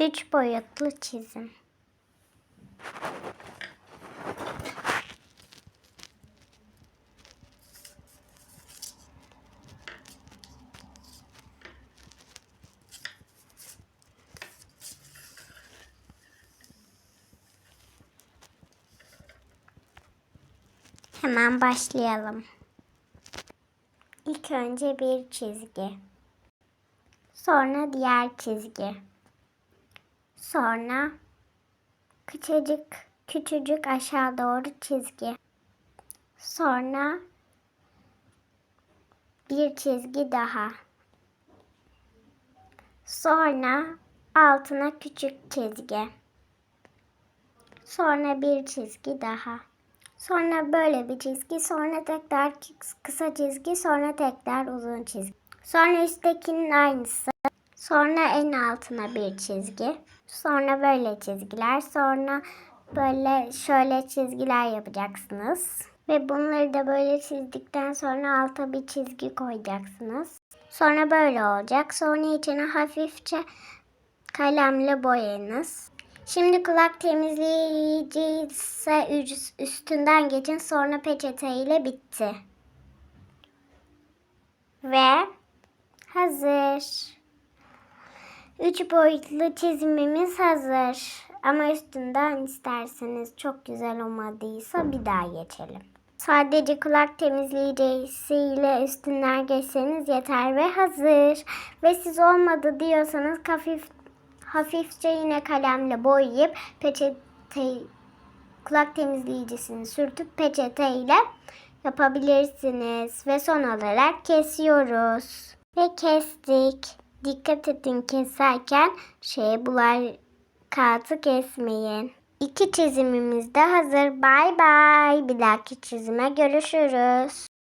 Üç boyutlu çizim. Hemen başlayalım. İlk önce bir çizgi. Sonra diğer çizgi. Sonra küçücük küçücük aşağı doğru çizgi. Sonra bir çizgi daha. Sonra altına küçük çizgi. Sonra bir çizgi daha. Sonra böyle bir çizgi, sonra tekrar kısa çizgi, sonra tekrar uzun çizgi. Sonra üsttekinin aynısı. Sonra en altına bir çizgi. Sonra böyle çizgiler. Sonra böyle şöyle çizgiler yapacaksınız. Ve bunları da böyle çizdikten sonra alta bir çizgi koyacaksınız. Sonra böyle olacak. Sonra içine hafifçe kalemle boyayınız. Şimdi kulak temizleyici ise üstünden geçin sonra peçete ile bitti. Ve hazır. Üç boyutlu çizimimiz hazır. Ama üstünden isterseniz çok güzel olmadıysa bir daha geçelim. Sadece kulak temizleyicisiyle üstünden geçseniz yeter ve hazır. Ve siz olmadı diyorsanız hafif hafifçe yine kalemle boyayıp peçete kulak temizleyicisini sürtüp peçete ile yapabilirsiniz. Ve son olarak kesiyoruz. Ve kestik. Dikkat edin keserken şeye bular kağıtı kesmeyin. İki çizimimiz de hazır. Bay bay. Bir dahaki çizime görüşürüz.